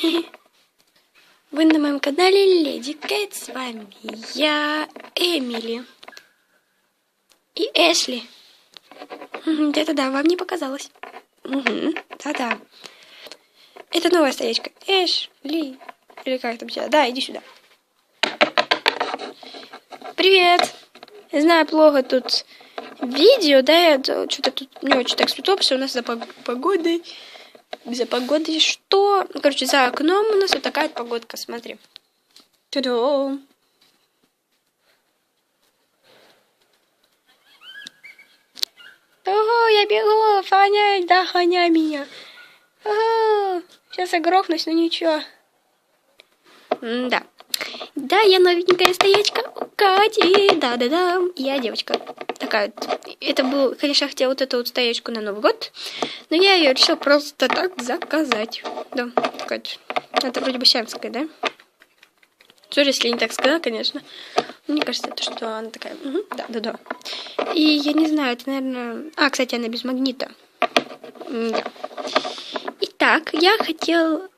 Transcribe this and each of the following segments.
Вы на моем канале Леди Кэт, с вами я, Эмили и Эшли. Это да, вам не показалось. Да-да. Это новая стоечка. Эшли. Или как там тебя? Да, иди сюда. Привет. Знаю, плохо тут видео, да, я что-то тут не очень так светло, что у нас за погодой за погодой что? Ну, короче, за окном у нас вот такая погодка, смотри. Ту-ду. Ого, я бегу, Фаня, да, хоня меня. Ого, сейчас я грохнусь, но ничего. М да. Да, я новенькая стоячка Кати. Да-да-да, я девочка такая. Это был, конечно, я хотела вот эту вот стоячку на Новый год, но я ее решила просто так заказать. Да, такая. Это вроде бы сиамская, да? Тоже, если не так сказала, конечно. Мне кажется, это что она такая. Угу, да, да, да. И я не знаю, это, наверное... А, кстати, она без магнита. Да. Итак, я хотел...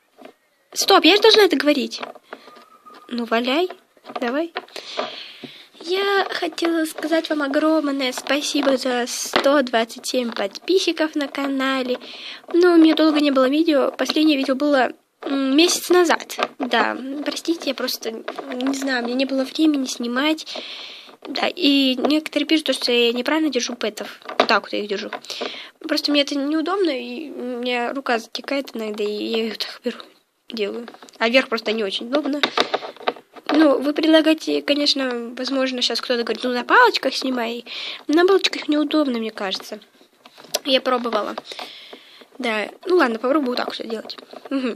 Стоп, я же должна это говорить. Ну, валяй. Давай. Я хотела сказать вам огромное спасибо за 127 подписчиков на канале. Ну, у меня долго не было видео. Последнее видео было месяц назад. Да, простите, я просто не знаю, мне не было времени снимать. Да, и некоторые пишут, что я неправильно держу пэтов. Вот так вот я их держу. Просто мне это неудобно, и у меня рука затекает иногда, и я ее так беру, делаю. А вверх просто не очень удобно. Ну, вы предлагаете, конечно, возможно, сейчас кто-то говорит, ну, на палочках снимай. На палочках неудобно, мне кажется. Я пробовала. Да, ну ладно, попробую так все делать. Угу.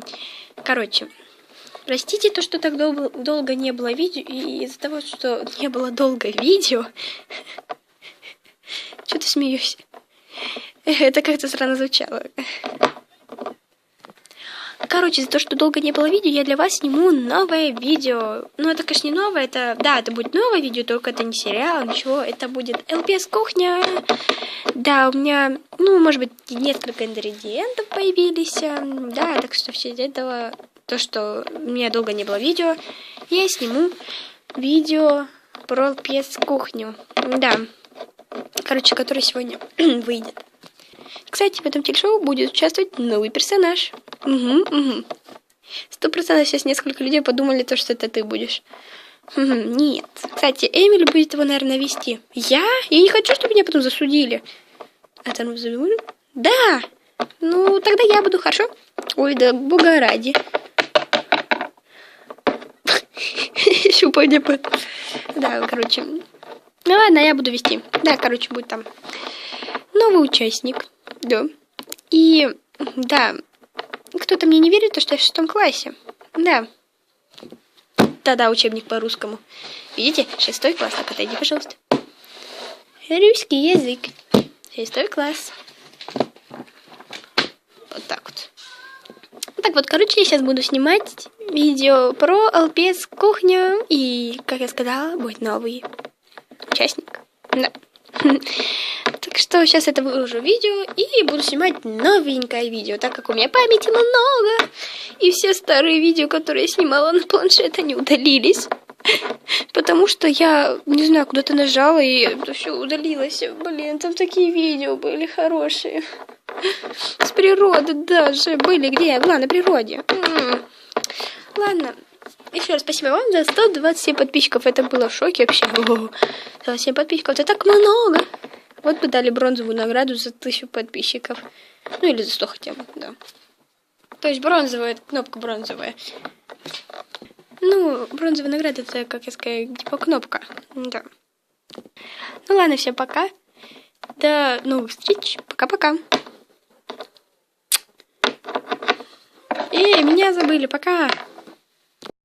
Короче, простите то, что так долго, долго не было видео, и из-за того, что не было долго видео, что ты смеешься? Это как-то странно звучало. Короче, за то, что долго не было видео, я для вас сниму новое видео. Ну, это, конечно, не новое, это... Да, это будет новое видео, только это не сериал, ничего. Это будет ЛПС кухня. Да, у меня, ну, может быть, несколько ингредиентов появились. Да, так что все из этого... То, что у меня долго не было видео, я сниму видео про ЛПС кухню. Да. Короче, который сегодня выйдет. Кстати, в этом телешоу будет участвовать новый персонаж. Угу, угу. Сто процентов сейчас несколько людей подумали, то, что это ты будешь. Угу, нет. Кстати, Эмили будет его, наверное, вести. Я? Я не хочу, чтобы меня потом засудили. А там заберу? Да! Ну, тогда я буду, хорошо? Ой, да бога ради. Еще пойдем. Да, короче. Ну ладно, я буду вести. Да, короче, будет там новый участник. Да. И да, кто-то мне не верит, что я в шестом классе. Да. Да-да, учебник по русскому. Видите, шестой класс, так отойди, пожалуйста. Русский язык. Шестой класс. Вот так вот. Так вот, короче, я сейчас буду снимать видео про ЛПС кухню. И, как я сказала, будет новый участник. Да. Так что сейчас это выложу видео и буду снимать новенькое видео, так как у меня памяти много. И все старые видео, которые я снимала на планшет, они удалились. Потому что я, не знаю, куда-то нажала и все удалилось. Блин, там такие видео были хорошие. С природы даже были. Где я была? На природе. Ладно. Еще раз спасибо вам за 127 подписчиков. Это было в шоке вообще. 127 подписчиков. Это так много. Вот бы дали бронзовую награду за тысячу подписчиков. Ну или за сто хотя бы, да. То есть бронзовая, кнопка бронзовая. Ну, бронзовая награда это, как я сказала, типа кнопка. Да. Ну ладно, всем пока. До новых встреч. Пока-пока. Эй, меня забыли. Пока.